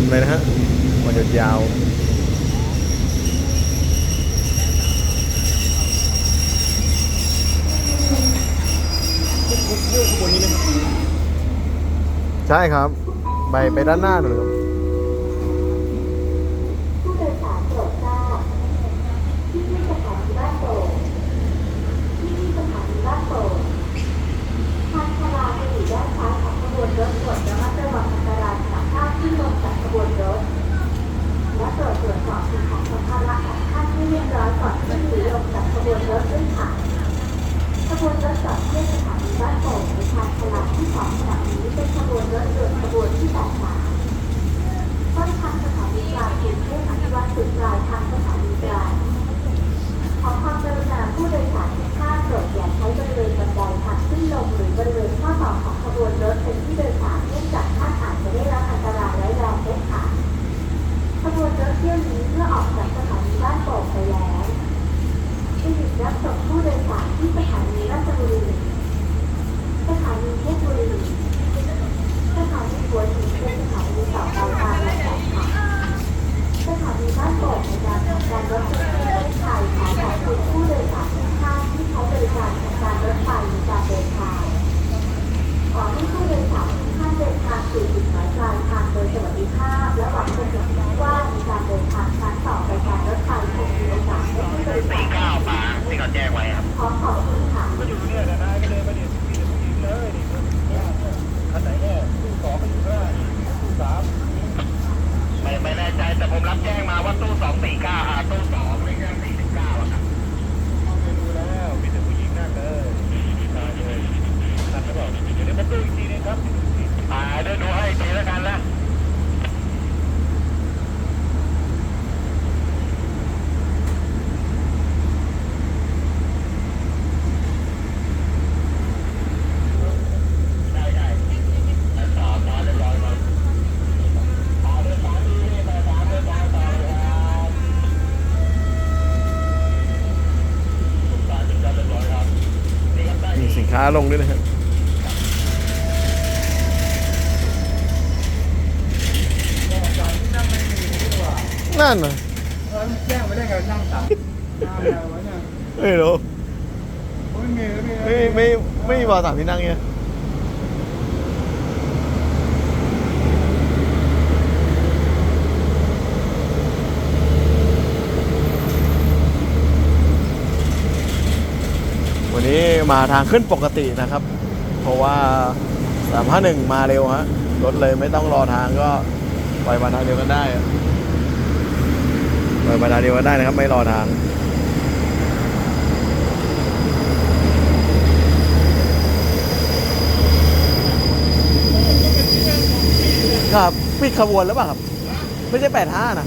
มเลยนะฮะวันหยุดยาวเรื่องขบวนนี้ไหมครับใช่ครับ ไปไปด้านหน้าหน่อยครับ ผู้โดยสารโปรดทราบที่นี่สถานีบ้านโป่งที่นี่สถานีบ้านโป่งทางชาลาจะอยู่ด้านซ้ายของขบวนรถโปรดระมัดระวังอันตรายขณะข้ามขึ้นลงจากขบวนรถ และโปรดตรวจสอบสิ่งของสัมภาระของท่านให้เรียบร้อยก่อนขึ้นหรือลงจากข บวนรถด้วยค่ะขบวนรถจอดที่สถานีบ้านโป่งในทางชาลาที่สองขณะนี้เป็นขบวนรถด่วนขบวนที่แปดสามต้นทางสถานีกลางกรุงเทพอภิวัตสุดปลายทางสถานีกลางขอความกรุณาผู้โดยสารทุกท่านโปรดอย่าใช้บริเวณบันไดทางขึ้นลงหรือบริเวณข้อต่อของขบวนรถเป็นที่โดยสารเนื่องจากท่านอาจจะได้รับอันตรายร้ายแรงเด็ดขาดขบวนรถเที่ยวนี้เมื่อออกจากสถานีบ้านโป่งไป ก็อยู่เนี่ยนะนายก็เดินมาเนี่ยมีแต่ผู้หญิงเลยนี่คันไหนเนี่ยตู้สองก็อยู่ข้างหน้าตู้สามไม่ไม่แน่ใจแต่ผมรับแจ้งมาว่าตู้สองสี่เก้าอ่าตู้สองไม่ใช่สี่สิบเก้าอะครับเอาไปดูแล้วมีแต่ผู้หญิงนั่งเลยตายเลยนั่นหรือเปล่าเดี๋ยวผมดูอีกทีนึงครับ อ่าเดี๋ยวดูให้อีกทีแล้วกันนะ ได้ได้แล้วต่อต่อเรียบร้อยครับต่อเดินสายดีนี่ต่อสามเดินสายต่อเลยครับทุกสายเป็นการเรียบร้อยครับนี่ ครับได้มีสินค้าลงด้วยนะฮะนั่งไม่มีดีกว่านั่นนะเออแจ้งไม่ได้ไงนั่งสามนั่งแล้ววะเนี่ยไม่รู้ไม่มีไม่มีไม่ไม่ไม่มีบอสามที่นั่งเนี่ยวันนี้ มาทางขึ้นปกตินะครับ เพราะว่า351มาเร็วฮะรถเลยไม่ต้องรอทางก็ปล่อยมาทางเดียวกันได้อะปล่อยมาทางเดียวกันได้นะครับ ไม่รอทางครับปิดขบวนแล้วเปล่ะครับ ไม่ใช่85นะ